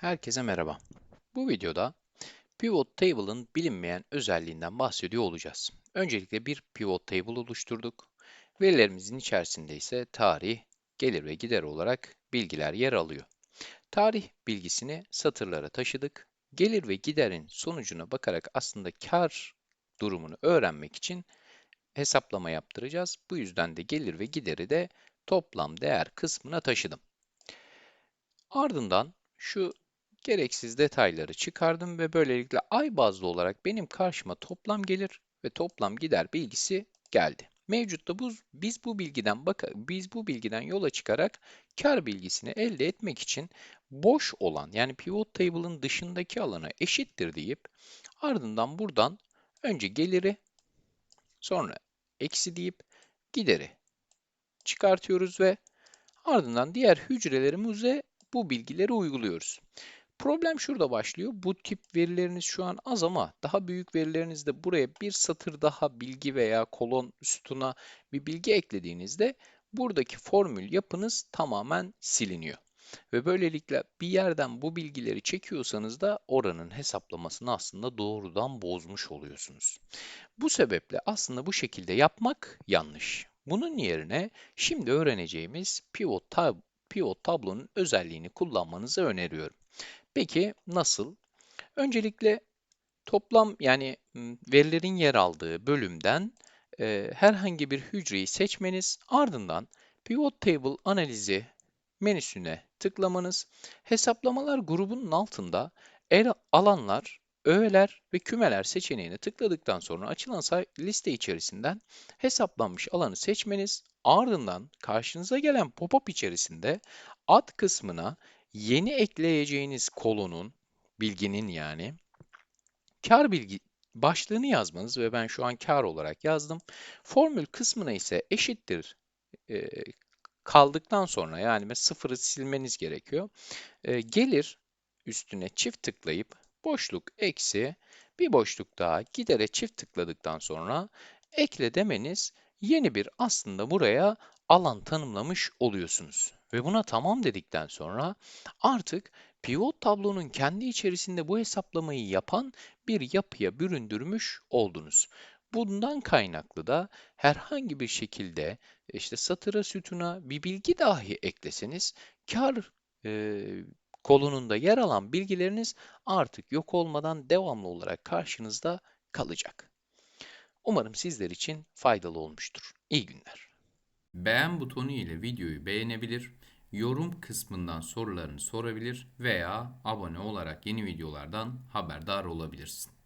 Herkese merhaba. Bu videoda Pivot Table'ın bilinmeyen özelliğinden bahsediyor olacağız. Öncelikle bir Pivot Table oluşturduk. Verilerimizin içerisinde ise tarih, gelir ve gider olarak bilgiler yer alıyor. Tarih bilgisini satırlara taşıdık. Gelir ve giderin sonucuna bakarak aslında kar durumunu öğrenmek için hesaplama yaptıracağız. Bu yüzden de gelir ve gideri de toplam değer kısmına taşıdım. Ardından şu gereksiz detayları çıkardım ve böylelikle ay bazlı olarak benim karşıma toplam gelir ve toplam gider bilgisi geldi. Mevcutta bu, biz bu bilgiden bak biz bu bilgiden yola çıkarak kar bilgisini elde etmek için boş olan yani pivot table'ın dışındaki alana eşittir deyip ardından buradan önce geliri sonra eksi deyip gideri çıkartıyoruz ve ardından diğer hücrelerimize bu bilgileri uyguluyoruz. Problem şurada başlıyor. Bu tip verileriniz şu an az ama daha büyük verilerinizde buraya bir satır daha bilgi veya kolon sütuna bir bilgi eklediğinizde buradaki formül yapınız tamamen siliniyor. Ve böylelikle bir yerden bu bilgileri çekiyorsanız da oranın hesaplamasını aslında doğrudan bozmuş oluyorsunuz. Bu sebeple aslında bu şekilde yapmak yanlış. Bunun yerine şimdi öğreneceğimiz pivot, tab pivot tablonun özelliğini kullanmanızı öneriyorum. Peki nasıl? Öncelikle toplam yani verilerin yer aldığı bölümden e, herhangi bir hücreyi seçmeniz ardından Pivot Table analizi menüsüne tıklamanız, hesaplamalar grubunun altında el alanlar, öğeler ve kümeler seçeneğine tıkladıktan sonra açılan liste içerisinden hesaplanmış alanı seçmeniz, ardından karşınıza gelen pop-up içerisinde ad kısmına yeni ekleyeceğiniz kolonun, bilginin yani, kar bilgi başlığını yazmanız ve ben şu an kar olarak yazdım. Formül kısmına ise eşittir e, kaldıktan sonra yani sıfırı silmeniz gerekiyor. E, gelir üstüne çift tıklayıp boşluk eksi bir boşluk daha gidere çift tıkladıktan sonra ekle demeniz yeni bir aslında buraya alan tanımlamış oluyorsunuz. Ve buna tamam dedikten sonra artık pivot tablonun kendi içerisinde bu hesaplamayı yapan bir yapıya büründürmüş oldunuz. Bundan kaynaklı da herhangi bir şekilde işte satıra sütuna bir bilgi dahi ekleseniz kar e, kolonunda yer alan bilgileriniz artık yok olmadan devamlı olarak karşınızda kalacak. Umarım sizler için faydalı olmuştur. İyi günler. Beğen butonu ile videoyu beğenebilir, yorum kısmından sorularını sorabilir veya abone olarak yeni videolardan haberdar olabilirsin.